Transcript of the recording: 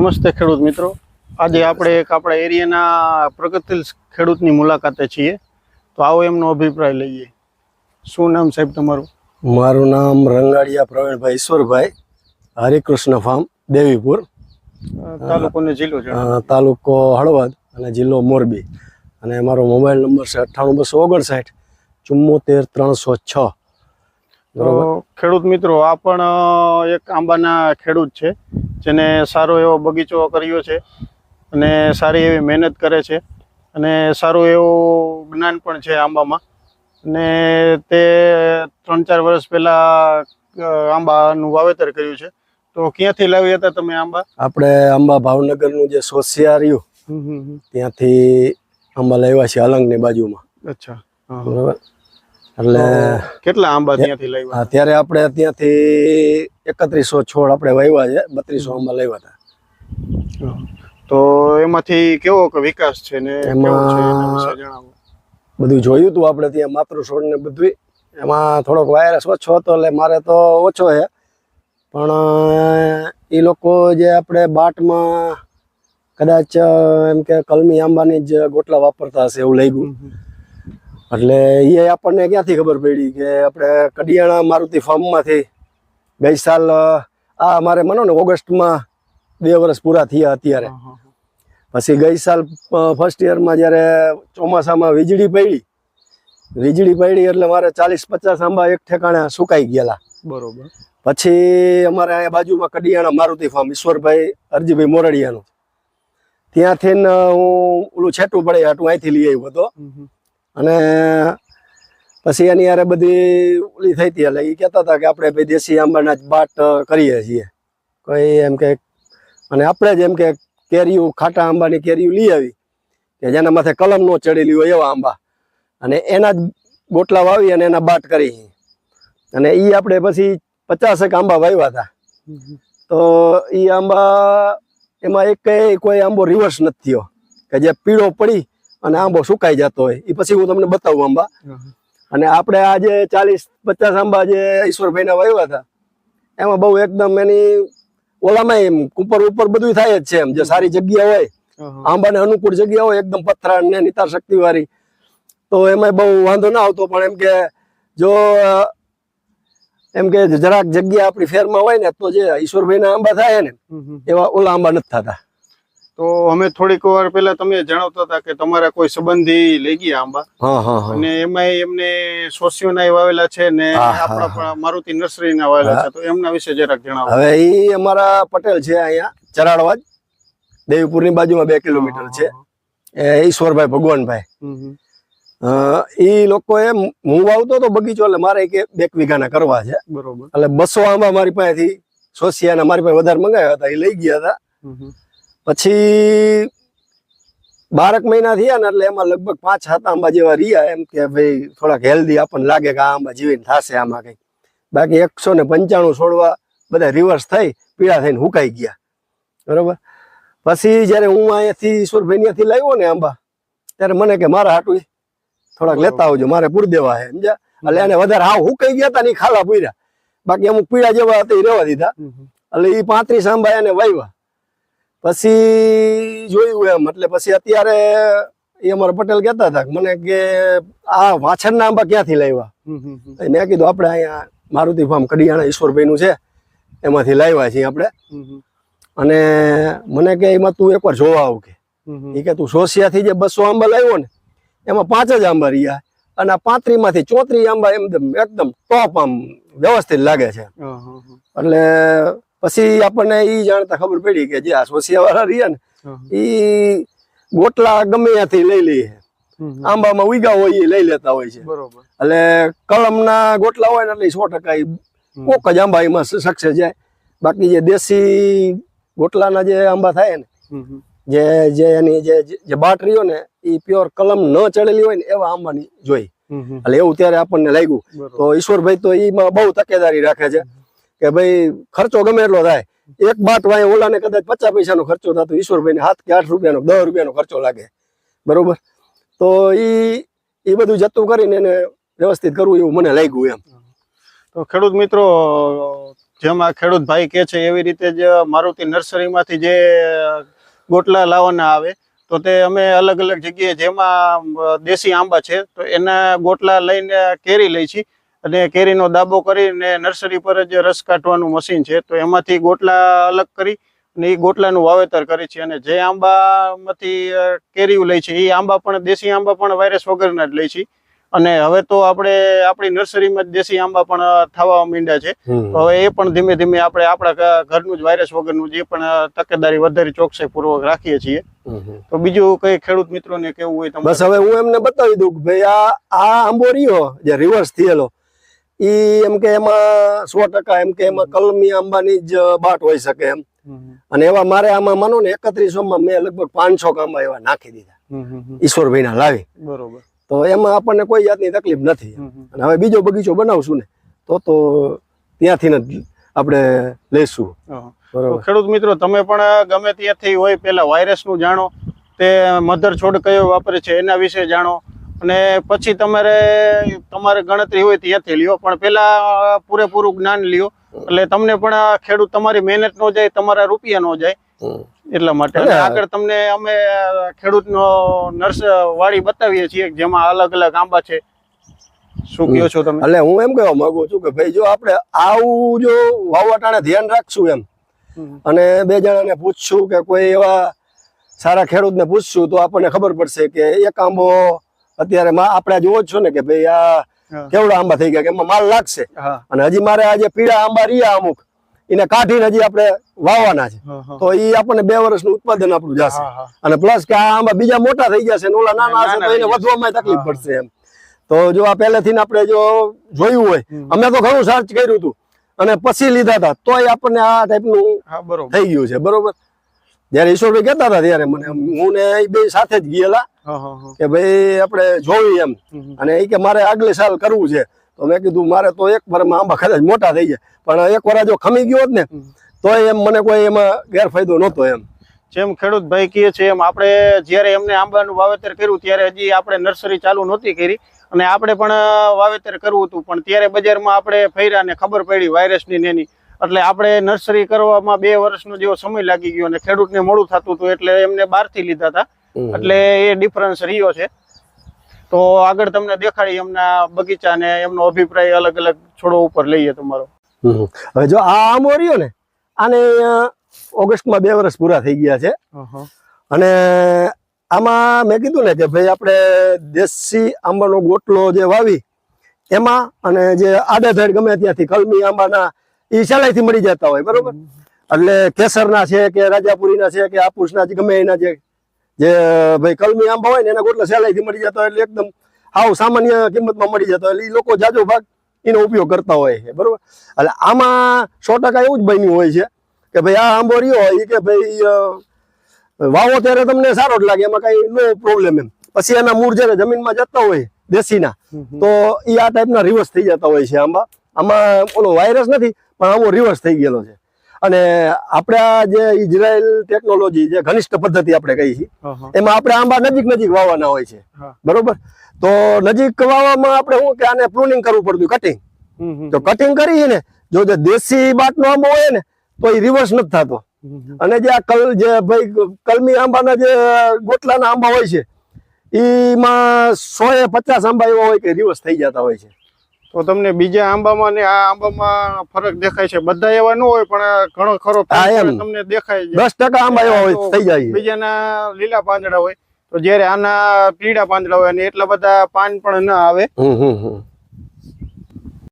નમસ્તે ખેડૂત મિત્રો. આજે આપણે એક આપણા એરિયાના પ્રગતિશીલ ખેડૂતની મુલાકાતે છીએ. તો આવો એમનો અભિપ્રાય લઈએ. શું નામ સાહેબ તમારું? મારું નામ રંગાડિયા પ્રવીણભાઈ ઈશ્વરભાઈ હરિકૃષ્ણ ફાર્મ દેવીપુર. તાલુકોને તાલુકો જિલ્લો તાલુકો હળવદ અને જિલ્લો મોરબી. અને મારો મોબાઈલ નંબર છે અઠ્ઠાણું બસો ઓગણસાઠ ચુમ્મોતેર ત્રણસો છ. તો ખેડૂત મિત્રો આ પણ એક આંબાના ખેડૂત છે જેને સારો એવો બગીચો કર્યો છે અને સારી એવી મહેનત કરે છે અને સારું એવું જ્ઞાન પણ છે આંબામાં. અને તે ત્રણ ચાર વર્ષ પહેલા આંબાનું વાવેતર કર્યું છે. તો ક્યાંથી લાવી હતા તમે આંબા? આપણે આંબા ભાવનગરનું જે સોસિયા રહ્યું ત્યાંથી આંબા લાવ્યા છે અલંગની બાજુમાં. અચ્છા. બરોબર? એટલે કેટલા આંબા ત્યાંથી લાવ્યા? અત્યારે આપણે ત્યાંથી એકત્રીસો છોડ આપણે વાવ્યા છે બત્રીસો આંબા લાવ્યા હતા. તો એમાંથી કેવો કે વિકાસ છે ને કેવો છે એના એમાં- બધું જોયું હતું આપણે ત્યાં માતૃ છોડ ને બધું એમાં થોડોક વાયરસ ઓછો હતો એટલે મારે તો ઓછો છે. પણ એ લોકો જે આપણે બાટમાં કદાચ એમ કે કલમી આંબાની જ ગોટલા વાપરતા હશે એવું લાગ્યું. એટલે એ આપણને ક્યાંથી ખબર પડી કે આપણે કડિયાણા મારુતિ ફાર્મમાંથી ગઈ સાલ આ અમારે માનો ને ઓગસ્ટમાં બે વર્ષ પૂરા થયા અત્યારે. પછી ગઈ સાલ ફર્સ્ટ યરમાં જ્યારે ચોમાસામાં વીજળી પડી વીજળી પડી એટલે મારે ચાલીસ પચાસ આંબા એક ઠેકાણે સુકાઈ ગયેલા. બરોબર. પછી અમારે અહીંયા બાજુમાં કડિયાણા મારુતિ ફાર્મ ઈશ્વરભાઈ અરજીભાઈ મોરડિયાનું. ત્યાંથી ને હું ઓલું છેટું પડે હાટું અહીંથી લઈ આવ્યો હતો. અને પછી એની યારે બધી ઓલી થઈ હતી, એટલે એ કહેતા હતા કે આપણે ભાઈ દેશી આંબાના જ બાટ કરીએ છીએ. કોઈ એમ કે, અને આપણે જ એમ કે કેરીયું ખાટા આંબાની કેરીયું લઈ આવી, કે જેના માથે કલમ નો ચડેલી હોય એવા આંબા. અને એના જ ગોટલા વાવી અને એના બાટ કરી અને એ આપણે પછી પચાસેક આંબા વાવ્યા હતા. તો એ આંબા, એમાં એક કોઈ આંબો રિવર્સ નથી થયો. કે જે પીળો પડી અને આંબો સુકાઈ જતો હોય. એ પછી હું તમને બતાવું આંબા. અને આપણે આ જે ચાલીસ પચાસ આંબા જે ઈશ્વરભાઈના વાવ્યા હતા એમાં બહુ એકદમ એની ઓલામાં એમ ઉપર ઉપર બધું થાય જ છે એમ. જે સારી જગ્યા હોય આંબાને અનુકૂળ જગ્યા હોય એકદમ પથરા ને નિતાર શક્તિ વાળી તો એમાં બહુ વાંધો ના આવતો પણ એમ કે જો એમ કે જરાક જગ્યા આપણી ફેરમાં હોય ને તો જે ઈશ્વરભાઈના આંબા થાય ને એવા ઓલા આંબા નથી થતા. તો અમે થોડીક વાર પહેલા તમે જણાવતા હતા કે તમારા કોઈ સંબંધી લઈ ગયા આંબા. અને એમાં એમને સોસિયોના વાવેલા છે ને આપણા પણ મારુતિ નર્સરીના વાવેલા છે. તો એમના વિશે જરાક જણાવો. હવે એ અમારા પટેલ છે અહીંયા ચરાડવાજ. દેવીપુરની બાજુમાં બે કિલોમીટર છે. એ ઈશ્વરભાઈ ભગવાનભાઈ. એ લોકો લોકોએ હું વાવતો તો બગીચો એટલે મારે એક બે વીઘાના કરવા છે. બરોબર. એટલે બસો આંબા મારી પાસેથી સોસિયાના મારી પાસે વધારે મંગાવ્યા હતા એ લઈ ગયા હતા. પછી બારક મહિના થયા ને એટલે એમાં લગભગ પાંચ સાત આંબા જેવા રહ્યા એમ કે ભાઈ થોડાક હેલ્ધી આપણને લાગે કે આ આંબા જીવીને થશે આમાં કંઈક બાકી એકસો ને પંચાણું છોડવા બધા રિવર્સ થઈ પીળા થઈને હુકાઈ ગયા. બરોબર? પછી જ્યારે હું અહીંયાથી ઈશ્વરભાઈ ત્યાંથી લાવ્યો ને આંબા ત્યારે મને કે મારા હાટું થોડાક લેતા આવજો મારે પૂર દેવા છે સમજ્યા? એટલે એને વધારે હાવ હુકાઈ ગયા હતા ને ખાલા પૂર્યા બાકી અમુક પીળા જેવા હતા એ રહેવા દીધા. એટલે એ પાંત્રીસ આંબા એને વાવ્યા પછી જોયું એમ. એટલે પછી અત્યારે એ અમારા પટેલ કહેતા હતા કે મને કે આ વાછરના આંબા ક્યાંથી લાવ્યા? મેં કીધું આપણે અહીંયા મારુતિ ફાર્મ કડિયાણા ઈશ્વરભાઈનું છે એમાંથી લાવ્યા છીએ આપણે. અને મને કે એમાં તું એકવાર જોવા આવ કે. એ કે તું સોસિયાથી જે બસો આંબા લાવ્યો ને એમાં પાંચ જ આંબા રહ્યા. અને આ પાંત્રીમાંથી ચોત્રીસ આંબા એમ એકદમ ટોપ આમ વ્યવસ્થિત લાગે છે. એટલે પછી આપણને ઈ જાણતા ખબર પડી કે જે આ સોસિયા વાળા રહ્યા ને એ ઈ ગોટલા ગમે ત્યાંથી લઈ લે. હમ, હમ. આંબામાં ઉગા હોય એ લઈ લેતા હોય છે. એટલે કલમના ગોટલા હોય ને એટલે સો ટકા ઈ કોક જ આંબા એમાં સક્સેસ જાય. બાકી જે દેશી ગોટલાના જે આંબા થાય ને. જે જે એની જે જે બાટ રહ્યો ને એ પ્યોર કલમ ન ચડેલી હોય ને એવા આંબાની જોઈ. એટલે એવું ત્યારે આપણને લાગ્યું. તો ઈશ્વરભાઈ તો એમાં બહુ તકેદારી રાખે છે. કે ભાઈ ખર્ચો ગમે એટલો થાય. એક બાટ વાય ઓલાને કદાચ પચાસ પૈસાનો ખર્ચો થતો, ઈશ્વરભાઈને હાથ કે આઠ રૂપિયાનો, દસ રૂપિયાનો ખર્ચો લાગે. બરોબર? તો ઈ એ બધું જતું કરીને એને વ્યવસ્થિત કરવું એવું મને લાગ્યું એમ. તો ખેડૂત મિત્રો, જેમ આ ખેડૂત ભાઈ કે છે, એવી રીતે જ મારુતિ નર્સરીમાંથી જે ગોટલા લાવવાના આવે, તો તે અમે અલગ અલગ જગ્યાએ જેમાં દેશી આંબા છે, તો એના ગોટલા લઈને કેરી લઈ છીએ અને કેરીનો દાબો કરીને નર્સરી પર જ રસ કાઢવાનું મશીન છે તો એમાંથી ગોટલા અલગ કરી અને એ ગોટલાનું વાવેતર કરે છે. અને જે આંબામાંથી કેરીઓ લઈ છે એ આંબા પણ દેશી આંબા પણ વાયરસ વગરના જ લઈ છે. અને હવે તો આપણે આપણી નર્સરીમાં જ દેશી આંબા પણ થવા માંડ્યા છે. તો હવે એ પણ ધીમે ધીમે આપણે આપણા ઘરનું જ વાયરસ વગરનું જે પણ તકેદારી વધારે ચોકસાઈ પૂર્વક રાખીએ છીએ. તો બીજું કઈ ખેડૂત મિત્રોને કેવું હોય બસ હવે હું એમને બતાવી દઉં કે ભાઈ આ આ આંબો રહ્યો જે રિવર્સ થયેલો. ઈ એમ કે એમાં સો ટકા એમ કે એમાં કલમી આંબાની જ બાટ હોઈ શકે એમ. અને એવા મારે આમાં માનો ને એકત્રીસો માં મેં લગભગ પાંચસો આંબા એવા નાખી દીધા. ઈશ્વરભાઈ ના લાવી. બરોબર. તો એમાં આપણને કોઈ જાતની તકલીફ નથી. અને હવે બીજો બગીચો બનાવશું ને તો તો ત્યાંથી જ આપણે બરોબર. ખેડૂત મિત્રો તમે પણ ગમે ત્યાંથી હોય પેલા વાયરસનું જાણો તે મધર છોડ કયો વાપરે છે એના વિશે જાણો. અને પછી તમારે તમારે ગણતરી હોય ત્યાંથી લ્યો પણ પેલા પૂરેપૂરું જ્ઞાન લ્યો. એટલે તમને પણ આ ખેડૂત તમારી મહેનત નો જાય તમારા રૂપિયા નો જાય. એટલા માટે. આગળ તમને અમે ખેડૂતનો નર્સ વાડી બતાવીએ છીએ જેમાં અલગ અલગ આંબા છે. શું કહો છો તમે? એટલે હું એમ કહેવા માંગુ છું કે ભાઈ જો આપણે આવું જો વાવટાણે ધ્યાન રાખશું એમ અને બે જણાને પૂછશું કે કોઈ એવા સારા ખેડૂતને પૂછશું તો આપણને ખબર પડશે કે એક આંબો અત્યારે આપણે જોવો છો ને કે ભાઈ આ કેવડા આંબા થઈ ગયા કે એમાં માલ લાગશે. અને હજી મારે આ જે પીળા આંબા રહ્યા અમુક. એને કાઢીને હજી આપણે વાવવાના છે. તો એ આપણને બે વર્ષનું ઉત્પાદન આપણું જશે. અને પ્લસ કે આ આંબા બીજા મોટા થઈ જશે ઓલા નાના હશે તો એને વધવામાં તકલીફ પડશે એમ. તો જો આ પહેલેથી આપણે જો જોયું હોય અમે તો ઘણું સર્ચ કર્યું હતું. અને પછી લીધા હતા. તોય આપણને આ ટાઈપનું થઈ ગયું છે. બરોબર? જયારે ઈશ્વરભાઈ કહેતા હતા ત્યારે મને હું ને એ બે સાથે જ ગયેલા. કે ભાઈ આપણે જોયું એમ. અને એ કે મારે આગલે સાલ કરવું છે. તો મેં કીધું મારે તો એક વારમાં આંબા કદાચ મોટા થઈ જાય પણ એક વાર જો ખમી ગયો હોત ને. તો એમ મને કોઈ એમાં ગેરફાયદો નહોતો એમ. જેમ ખેડૂત ભાઈ કહે છે એમ આપણે જ્યારે એમને આંબાનું વાવેતર કર્યું ત્યારે હજી આપણે નર્સરી ચાલુ નહોતી કરી. અને આપણે પણ વાવેતર કરવું હતું. પણ ત્યારે બજારમાં આપણે ફર્યા ને ખબર પડી વાયરસની ને એની. એટલે આપણે નર્સરી કરવામાં બે વર્ષનો જેવો સમય લાગી ગયો અને ખેડૂતને મોડું થતું હતું એટલે એમને બહારથી લીધા હતા. એટલે એ ડિફરન્સ રહ્યો છે. તો આગળ તમને દેખાડી એમના બગીચા ને એમનો અભિપ્રાય અલગ અલગ છોડો ઉપર લઈએ તમારો. હવે જો આ આંબો રહ્યો ને આને ઓગસ્ટમાં બે વર્ષ પૂરા થઈ ગયા છે. અને આમાં મેં કીધું ને કે ભાઈ આપણે દેશી આંબાનો ગોટલો જે વાવી એમાં અને જે આડેધડ ગમે ત્યાંથી કલમી આંબાના એ સહેલાઈથી મળી જતા હોય બરોબર? એટલે કેસરના છે કે રાજાપુરીના છે કે આપુસના છે ગમે એના જે જે ભાઈ કલમી આંબા હોય ને એના ગોટલા સહેલાઈથી મળી જતા હોય એટલે એકદમ હાવ સામાન્ય કિંમતમાં મળી જતા હોય. એટલે એ લોકો જાજો ભાગ એનો ઉપયોગ કરતા હોય છે બરોબર? એટલે આમાં સો ટકા એવું જ બન્યું હોય છે કે ભાઈ આ આંબો રહ્યો હોય કે ભાઈ વાવો ત્યારે તમને સારો જ લાગે એમાં કઈ નો પ્રોબ્લેમ એમ. પછી એના મૂળ જયારે જમીનમાં જતા હોય દેશીના તો એ આ ટાઈપના રિવર્સ થઈ જતા હોય છે આંબા. આમાં ઓલો વાયરસ નથી પણ આંબો રિવર્સ થઈ ગયેલો છે. અને આપણા જે ઇઝરાયલ ટેકનોલોજી જે ઘનિષ્ઠ પદ્ધતિ આપણે કહી છીએ એમાં આપણે આંબા નજીક નજીક વાવવાના હોય છે. બરોબર? તો નજીક વાવવામાં આપણે શું કે આને પ્રુનિંગ કરવું પડતું કટિંગ તો કટિંગ કરી ને જો જે દેશી બાટનો આંબો હોય ને તો એ રિવર્સ નથી થતો. અને જે આ કલ જે ભાઈ કલમી આંબાના જે ગોટલાના આંબા હોય છે એમાં સો એ પચાસ આંબા એવા હોય કે રિવર્સ થઈ જતા હોય છે. તો તમને બીજા આંબામાં ને આ આંબામાં ફરક દેખાય છે. બધા એવા ન હોય પણ ઘણો ખરો તમને દેખાય છે. દસ ટકા આંબા એવા હોય થઈ જાય. બીજાના લીલા પાંદડા હોય તો જ્યારે આના પીળા પાંદડા હોય અને એટલા બધા પાન પણ ના આવે